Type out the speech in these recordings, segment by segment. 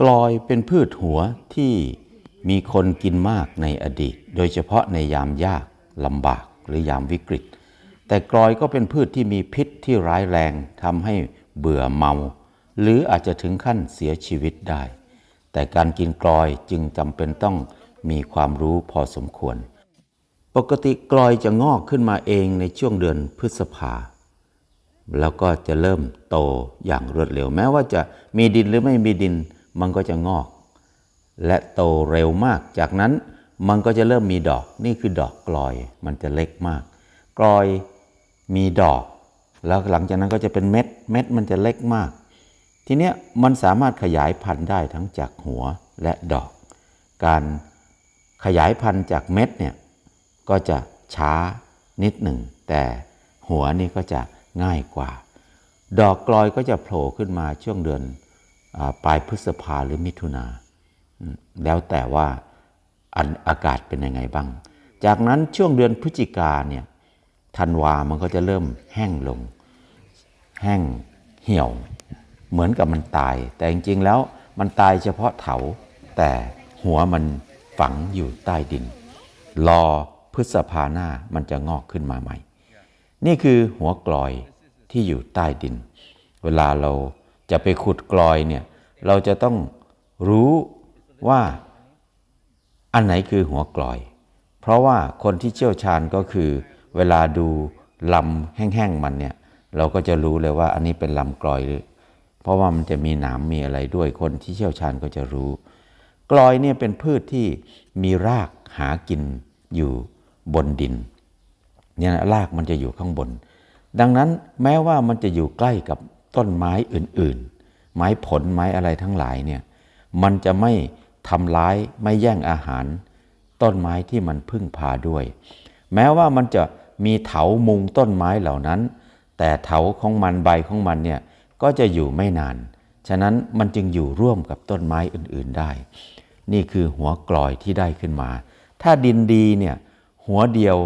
กลอยเป็นพืชหัวที่มีคนกินมากในอดีต โดยเฉพาะในยามยากลำบากหรือยามวิกฤต แต่กลอยก็เป็นพืชที่มีพิษที่ร้ายแรงทำให้เบื่อเมา หรืออาจจะถึงขั้นเสียชีวิตได้ แต่การกินกลอยจึงจำเป็นต้องมีความรู้พอสมควร ปกติกลอยจะงอกขึ้นมาเองในช่วงเดือนพฤษภาแล้วก็จะเริ่มโตอย่างรวดเร็ว แม้ว่าจะมีดินหรือไม่มีดิน มันก็จะงอก และโตเร็วมาก จากนั้นมันก็จะเริ่มมีดอก นี่คือดอกกลอย มันจะเล็กมาก กลอยมีดอก แล้วหลังจากนั้นก็จะเป็นเม็ด เม็ดมันจะเล็กมาก ทีเนี้ยมันสามารถขยายพันธุ์ได้ทั้งจากหัวและดอก การขยายพันธุ์จากเม็ดเนี่ยก็จะช้านิดหนึ่ง แต่หัวนี่ก็จะง่ายกว่า ดอกกลอยก็จะโผล่ขึ้นมาช่วงเดือน ปลายพฤษภาหรือมิถุนาแล้วแต่ว่าอันอากาศเป็นยังไงบ้าง จากนั้นช่วงเดือนพฤศจิกาเนี่ยธันวามันก็จะเริ่มแห้งลง แห้งเหี่ยว เหมือนกับมันตาย แต่จริงๆแล้วมันตายเฉพาะเถา แต่หัวมันฝังอยู่ใต้ดิน รอพฤษภาหน้ามันจะงอกขึ้นมาใหม่ นี่คือหัวกลอยที่อยู่ใต้ดิน เวลาเรา จะไปขุดกลอยเนี่ย เราจะต้องรู้ว่าอันไหนคือหัวกลอย เพราะว่าคนที่เชี่ยวชาญก็คือ เวลาดูลำแห้งๆมันเนี่ย เราก็จะรู้เลยว่าอันนี้เป็นลำกลอยหรือ เพราะว่ามันจะมีหนามมีอะไรด้วยคนที่เชี่ยวชาญก็จะรู้ กลอยเนี่ยเป็นพืชที่มีรากหากินอยู่บนดินเนี่ยรากมันจะอยู่ข้างบน ดังนั้นแม้ว่ามันจะอยู่ใกล้กับ ต้นไม้อื่น ๆ ไม้ผลไม้อะไรทั้งหลายเนี่ยมันจะไม่ทำร้ายไม่แย่งอาหาร ต้นไม้ที่มันพึ่งพาด้วย แม้ว่ามันจะมีเถามุงต้นไม้เหล่านั้น แต่เถาของมันใบของมันเนี่ยก็จะอยู่ไม่นาน ฉะนั้นมันจึงอยู่ร่วมกับต้นไม้อื่น ๆได้ นี่คือหัวกลอยที่ได้ขึ้นมา ถ้าดินดีเนี่ยหัวเดียว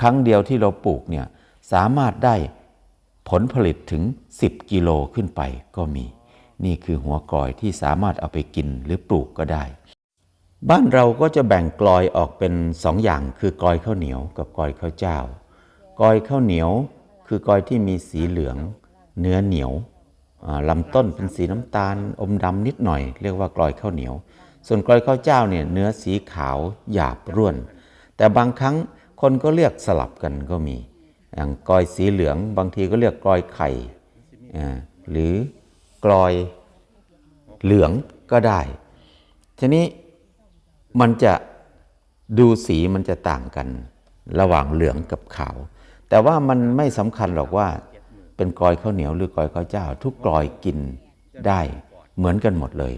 ครั้งเดียวที่เราปลูกเนี่ยสามารถได้ ผลผลิตถึง 10 กิโลขึ้นไปก็มี นี่คือหัวกลอยที่สามารถเอาไปกินหรือปลูกก็ได้ บ้านเราก็จะแบ่งกลอยออกเป็นสองอย่าง คือกลอยข้าวเหนียวกับกลอยข้าวเจ้ากลอยข้าวเหนียวคือกลอยที่มีสีเหลือง เนื้อเหนียวลำต้นเป็นสีน้ำตาลอมดำนิดหน่อย เรียกว่ากลอยข้าวเหนียว ส่วนกลอยข้าวเจ้าเนี่ยเนื้อสีขาวหยาบร่วน แต่บางครั้งคนก็เรียกสลับกันก็มี อย่างกลอยสีเหลืองบางทีก็เรียกกลอยไข่หรือกลอยเหลืองก็ได้ ทีนี้มันจะดูสีมันจะต่างกันระหว่างเหลืองกับขาว แต่ว่ามันไม่สำคัญหรอกว่า เป็นกลอยข้าวเหนียวหรือกลอยข้าวเจ้า ทุกกลอยกินได้เหมือนกันหมดเลย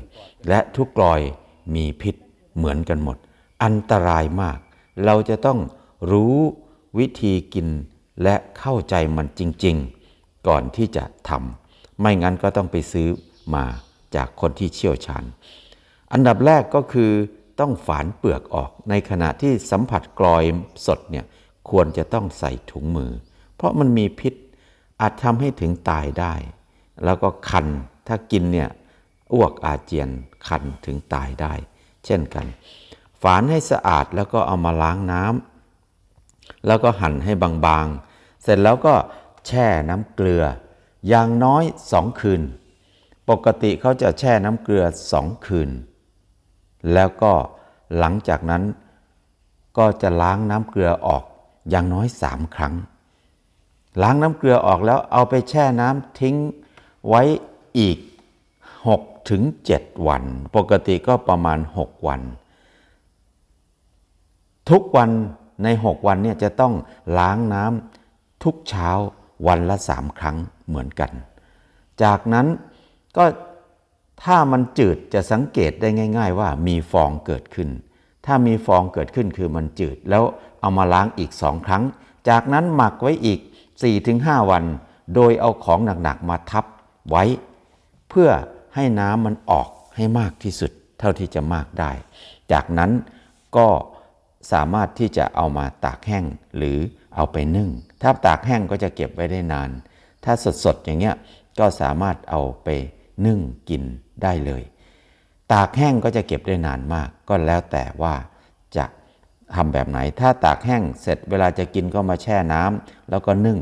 และทุกกลอยมีพิษเหมือนกันหมด อันตรายมาก เราจะต้องรู้วิธีกิน และเข้าใจมันจริง ๆ ก่อนที่จะทำไม่งั้นก็ต้องไปซื้อมาจากคนที่เชี่ยวชาญ อันดับแรกก็คือต้องฝานเปลือกออกในขณะที่สัมผัสกลอยสดเนี่ยควรจะต้องใส่ถุงมือ เพราะมันมีพิษอาจทำให้ถึงตายได้ แล้วก็คันถ้ากินเนี่ยอ้วกอาเจียนคันถึงตายได้ เช่นกัน ฝานให้สะอาดแล้วก็เอามาล้างน้ำแล้วก็หั่นให้บางๆ เสร็จแล้วก็แช่น้ำเกลือ อย่างน้อยสองคืน ปกติเขาจะแช่น้ำเกลือสองคืน แล้วก็หลังจากนั้นก็จะล้างน้ำเกลือออกอย่างน้อยสามครั้ง ล้างน้ำเกลือออกแล้วเอาไปแช่น้ำทิ้งไว้อีก6ถึง7วัน ปกติก็ประมาณ 6 วัน ทุกวันใน 6 วันเนี่ยจะต้องล้างน้ำ ทุกเช้าวันละสามครั้งเหมือนกัน จากนั้นก็ถ้ามันจืดจะสังเกตได้ง่าย ๆ ว่ามีฟองเกิดขึ้น ถ้ามีฟองเกิดขึ้นคือมันจืด แล้วเอามาล้างอีกสองครั้ง จากนั้นหมักไว้อีก 4-5 วัน โดยเอาของหนักๆมาทับไว้ เพื่อให้น้ำมันออกให้มากที่สุด เท่าที่จะมากได้ จากนั้นก็สามารถที่จะเอามาตากแห้งหรือ เอาไปนึ่ง ถ้าตากแห้งก็จะเก็บไว้ได้นาน ถ้าสดๆอย่างเงี้ยก็สามารถเอาไปนึ่งกินได้เลย ตากแห้งก็จะเก็บได้นานมาก ก็แล้วแต่ว่าจะทำแบบไหน ถ้าตากแห้งเสร็จเวลาจะกินก็มาแช่น้ำแล้วก็นึ่ง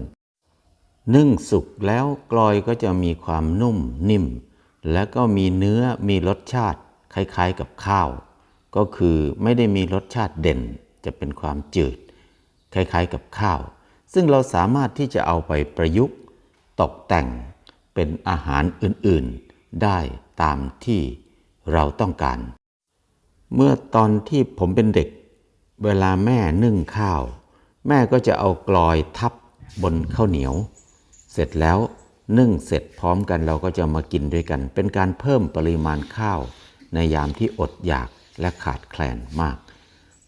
นึ่งสุกแล้วกลอยก็จะมีความนุ่มนิ่ม แล้วก็มีเนื้อมีรสชาติคล้ายๆกับข้าว ก็คือไม่ได้มีรสชาติเด่นจะเป็นความจืด คล้ายๆกับข้าว ซึ่งเราสามารถที่จะเอาไปประยุกต์ ตกแต่งเป็นอาหารอื่นๆ ได้ตามที่เราต้องการ เมื่อตอนที่ผมเป็นเด็ก เวลาแม่นึ่งข้าว แม่ก็จะเอากลอยทับบนข้าวเหนียว เสร็จแล้วนึ่งเสร็จพร้อมกันเราก็จะมากินด้วยกัน เป็นการเพิ่มปริมาณข้าว ในยามที่อดอยากและขาดแคลนมาก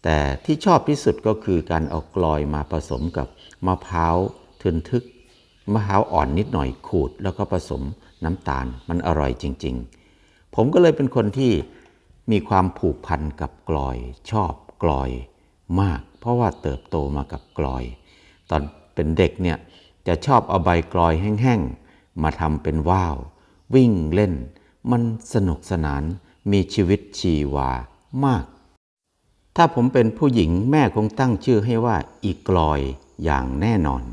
แต่ที่ชอบที่สุดก็คือการเอากลอยมาผสมกับมะพร้าวทึนทึกมะพร้าวอ่อนนิดหน่อยขูด แล้วก็ผสมน้ำตาลมันอร่อยจริง ๆ ผมก็เลยเป็นคนที่มีความผูกพันกับกลอย ชอบกลอยมาก เพราะว่าเติบโตมากับกลอย ตอนเป็นเด็กเนี่ยจะชอบเอาใบกลอยแห้งๆมาทำเป็นว่าว วิ่งเล่น มันสนุกสนานมีชีวิตชีวามาก ถ้าผมเป็นผู้หญิงแม่คงตั้งชื่อให้ว่าอีกลอยอย่างแน่นอน